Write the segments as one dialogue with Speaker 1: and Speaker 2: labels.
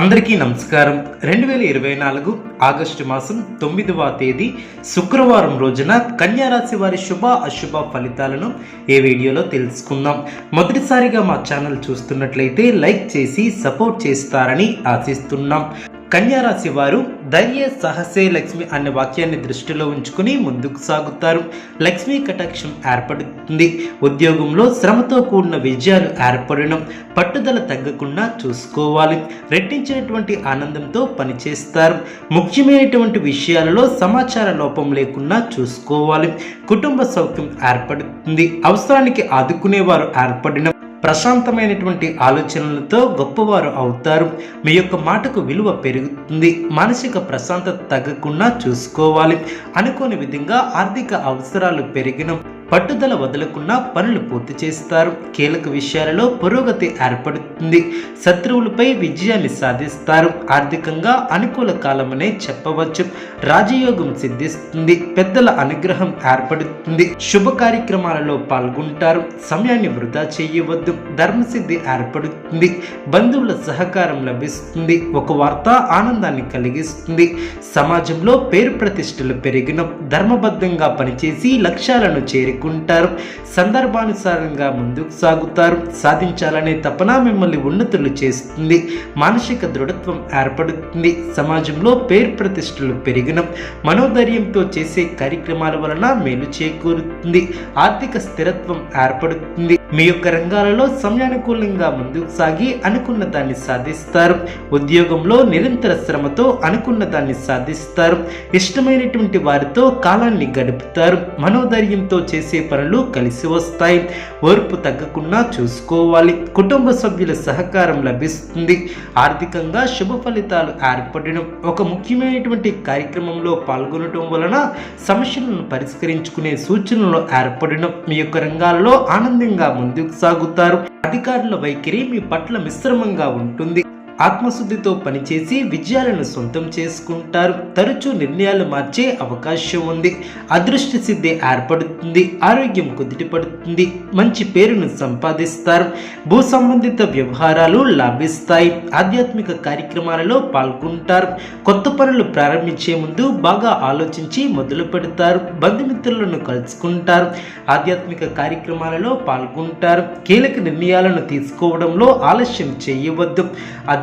Speaker 1: అందరికీ నమస్కారం. రెండు వేల ఇరవై నాలుగు ఆగస్టు మాసం తొమ్మిదవ తేదీ శుక్రవారం రోజున కన్యారాశి వారి శుభ అశుభ ఫలితాలను ఈ వీడియోలో తెలుసుకుందాం. మొదటిసారిగా మా ఛానల్ చూస్తున్నట్లయితే లైక్ చేసి సపోర్ట్ చేస్తారని ఆశిస్తున్నాం. కన్యారాశి వారు ధైర్య సాహసే లక్ష్మి అనే వాక్యాన్ని దృష్టిలో ఉంచుకుని ముందుకు సాగుతారు. లక్ష్మీ కటాక్షం ఏర్పడుతుంది. ఉద్యోగంలో శ్రమతో కూడిన విజయాలు ఏర్పడడం పట్టుదల తగ్గకుండా చూసుకోవాలి. రెట్టించినటువంటి ఆనందంతో పనిచేస్తారు. ముఖ్యమైనటువంటి విషయాలలో సమాచార లోపం లేకుండా చూసుకోవాలి. కుటుంబ సౌఖ్యం ఏర్పడుతుంది. అవసరానికి ఆదుకునేవారు ఏర్పడిన ప్రశాంతమైనటువంటి ఆలోచనలతో గొప్పవారు అవుతారు. మీ యొక్క మాటకు విలువ పెరుగుతుంది. మానసిక ప్రశాంతత తగ్గకుండా చూసుకోవాలి. అనుకోని విధంగా ఆర్థిక అవసరాలు పెరిగిన పట్టుదల వదలకుండా పనులు పూర్తి చేస్తారు. కీలక విషయాలలో పురోగతి ఏర్పడుతుంది. శత్రువులపై విజయాన్ని సాధిస్తారు. ఆర్థికంగా అనుకూల కాలమనే చెప్పవచ్చు. రాజయోగం సిద్ధిస్తుంది. పెద్దల అనుగ్రహం ఏర్పడుతుంది. శుభ కార్యక్రమాలలో పాల్గొంటారు. సమయాన్ని వృధా చేయవద్దు. ధర్మసిద్ధి ఏర్పడుతుంది. బంధువుల సహకారం లభిస్తుంది. ఒక వార్త ఆనందాన్ని కలిగిస్తుంది. సమాజంలో పేరు ప్రతిష్టలు పెరిగిన ధర్మబద్ధంగా పనిచేసి లక్ష్యాలను చేరుకుంటారు. సందర్భానుసారంగా ముందుకు సాగుతారు. సాధించాలనే తపన మిమ్మల్ని ఉన్నతులు చేస్తుంది. మానసిక దృఢత్వం ఏర్పడుతుంది. సమాజంలో పేరు ప్రతిష్టలు పెరిగిన. మనోధైర్యంతో చేసే కార్యక్రమాల వలన మేలు చేకూరుతుంది. ఆర్థిక స్థిరత్వం ఏర్పడుతుంది. మీ యొక్క రంగాలలో సమయానుకూలంగా ముందుకు సాగి అనుకున్న దాన్ని సాధిస్తారు. ఉద్యోగంలో నిరంతర శ్రమతో అనుకున్న దాన్ని సాధిస్తారు. ఇష్టమైనటువంటి వారితో కాలాన్ని గడుపుతారు. మనోధైర్యంతో చేసే పనులు కలిసి వస్తాయి. ఓర్పు తగ్గకుండా చూసుకోవాలి. కుటుంబ సభ్యుల సహకారం లభిస్తుంది. ఆర్థికంగా శుభ ఫలితాలు ఏర్పడడం ఒక ముఖ్యమైనటువంటి కార్యక్రమంలో పాల్గొనడం వలన సమస్యలను పరిష్కరించుకునే సూచనలు ఏర్పడడం మీ యొక్క రంగాల్లో ఆనందంగా ముందుకు సాగుతారు. అధికారుల వైఖరి మీ పట్ల మిశ్రమంగా ఉంటుంది. ఆత్మశుద్ధితో పనిచేసి విజయాలను సొంతం చేసుకుంటారు. తరచూ నిర్ణయాలు మార్చే అవకాశం ఉంది. అదృష్ట సిద్ధి ఏర్పడుతుంది. ఆరోగ్యం కుదిటిపడుతుంది. మంచి పేరును సంపాదిస్తారు. భూ సంబంధిత వ్యవహారాలు లాభిస్తాయి. ఆధ్యాత్మిక కార్యక్రమాలలో పాల్గొంటారు. కొత్త పనులు ప్రారంభించే ముందు బాగా ఆలోచించి మొదలు పెడతారు. బంధుమిత్రులను కలుసుకుంటారు. ఆధ్యాత్మిక కార్యక్రమాలలో పాల్గొంటారు. కీలక నిర్ణయాలను తీసుకోవడంలో ఆలస్యం చేయవద్దు.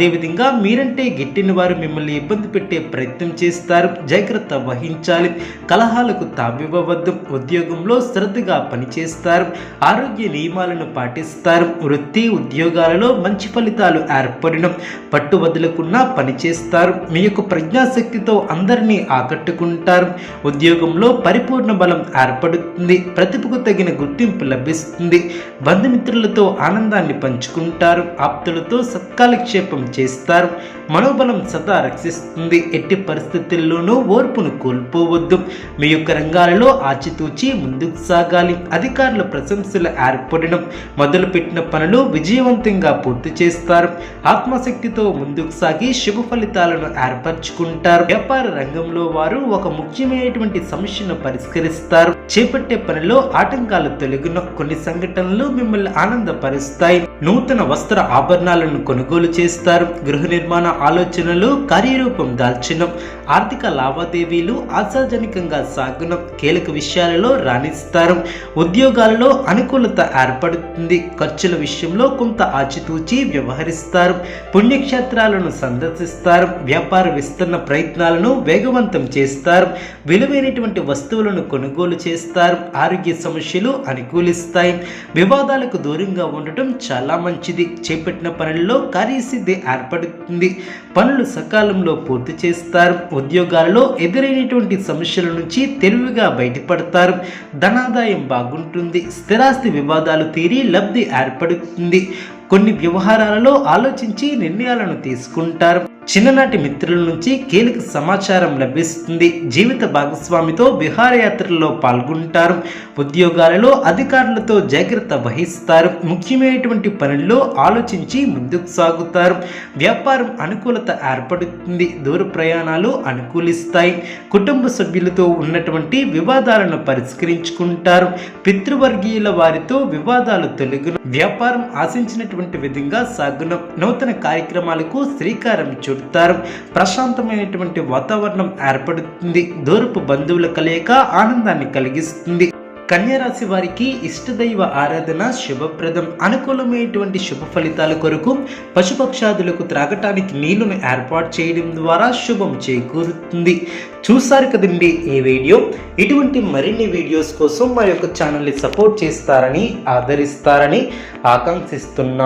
Speaker 1: అదేవిధంగా మీరంటే గిట్టిన వారు మిమ్మల్ని ఇబ్బంది పెట్టే ప్రయత్నం చేస్తారు. జాగ్రత్త వహించాలి. కలహాలకు తావివ్వవద్దు. ఉద్యోగంలో శ్రద్ధగా పనిచేస్తారు. ఆరోగ్య నియమాలను పాటిస్తారు. వృత్తి ఉద్యోగాలలో మంచి ఫలితాలు ఏర్పడడం పట్టు వదలకుండా పనిచేస్తారు. మీ యొక్క ప్రజ్ఞాశక్తితో అందరినీ ఆకట్టుకుంటారు. ఉద్యోగంలో పరిపూర్ణ బలం ఏర్పడుతుంది. ప్రతిభకు తగిన గుర్తింపు లభిస్తుంది. బంధుమిత్రులతో ఆనందాన్ని పంచుకుంటారు. ఆప్తులతో సత్కాలక్షేపం చేస్తారు. మనోబలం సదా రక్షిస్తుంది. ఎట్టి పరిస్థితుల్లోనూ ఓర్పును కోల్పోవద్దు. మీ యొక్క రంగాలలో ఆచితూచి ముందుకు సాగాలి. అధికారుల ప్రశంసలు ఏర్పడడం మొదలుపెట్టిన పనులు విజయవంతంగా పూర్తి చేస్తారు. ఆత్మశక్తితో ముందుకు సాగి శుభ ఫలితాలను ఏర్పరచుకుంటారు. వ్యాపార రంగంలో వారు ఒక ముఖ్యమైనటువంటి సమస్యను పరిష్కరిస్తారు. చేపట్టే పనిలో ఆటంకాలు తొలగిన కొన్ని సంఘటనలు మిమ్మల్ని ఆనందపరుస్తాయి. నూతన వస్త్ర ఆభరణాలను కొనుగోలు చేస్తారు. గృహ నిర్మాణ ఆలోచనలు కార్యరూపం దాల్చడం ఆర్థిక లావాదేవీలు ఆశాజనకంగా సాగడం కీలక విషయాలలో రాణిస్తారు. ఉద్యోగాలలో అనుకూలత ఏర్పడుతుంది. ఖర్చుల విషయంలో కొంత ఆచితూచి వ్యవహరిస్తారు. పుణ్యక్షేత్రాలను సందర్శిస్తారు. వ్యాపార విస్తరణ ప్రయత్నాలను వేగవంతం చేస్తారు. విలువైనటువంటి వస్తువులను కొనుగోలు చేస్తారు. ఆరోగ్య సమస్యలు అనుకూలిస్తాయి. వివాదాలకు దూరంగా ఉండటం చాలా మంచిది. చేపట్టిన పనుల్లో కార్యసిద్ధి ఏర్పడుతుంది. పనులు సకాలంలో పూర్తి చేస్తారు. ఉద్యోగాలలో ఎదురైనటువంటి సమస్యల నుంచి తెలివిగా బయటపడతారు. ధనాదాయం బాగుంటుంది. స్థిరాస్తి వివాదాలు తీరి లబ్ధి ఏర్పడుతుంది. కొన్ని వ్యవహారాలలో ఆలోచించి నిర్ణయాలను తీసుకుంటారు. చిన్ననాటి మిత్రుల నుంచి కీలక సమాచారం లభిస్తుంది. జీవిత భాగస్వామితో విహారయాత్రల్లో పాల్గొంటారు. ఉద్యోగాలలో అధికారులతో జాగ్రత్త వహిస్తారు. ముఖ్యమైనటువంటి పనుల్లో ఆలోచించి ముందుకు సాగుతారు. వ్యాపారం అనుకూలత ఏర్పడుతుంది. దూర ప్రయాణాలు అనుకూలిస్తాయి. కుటుంబ సభ్యులతో ఉన్నటువంటి వివాదాలను పరిష్కరించుకుంటారు. పితృవర్గీయుల వారితో వివాదాలు తొలగిన వ్యాపారం ఆశించినటువంటి విధంగా సాగును నూతన కార్యక్రమాలకు శ్రీకారం చుడతారు. ప్రశాంతమైనటువంటి వాతావరణం ఏర్పడుతుంది. దూరపు బంధువుల కలయిక ఆనందాన్ని కలిగిస్తుంది. కన్యారాశి వారికి ఇష్టదైవ ఆరాధన శుభప్రదం. అనుకూలమైనటువంటి శుభ ఫలితాల కొరకు పశుపక్షాదులకు త్రాగటానికి నీళ్ళను ఏర్పాటు చేయడం ద్వారా శుభం చేకూరుతుంది. చూసారు కదండి ఈ వీడియో? ఇటువంటి మరిన్ని వీడియోస్ కోసం మా యొక్క ఛానల్ని సపోర్ట్ చేస్తారని ఆదరిస్తారని ఆకాంక్షిస్తున్నాను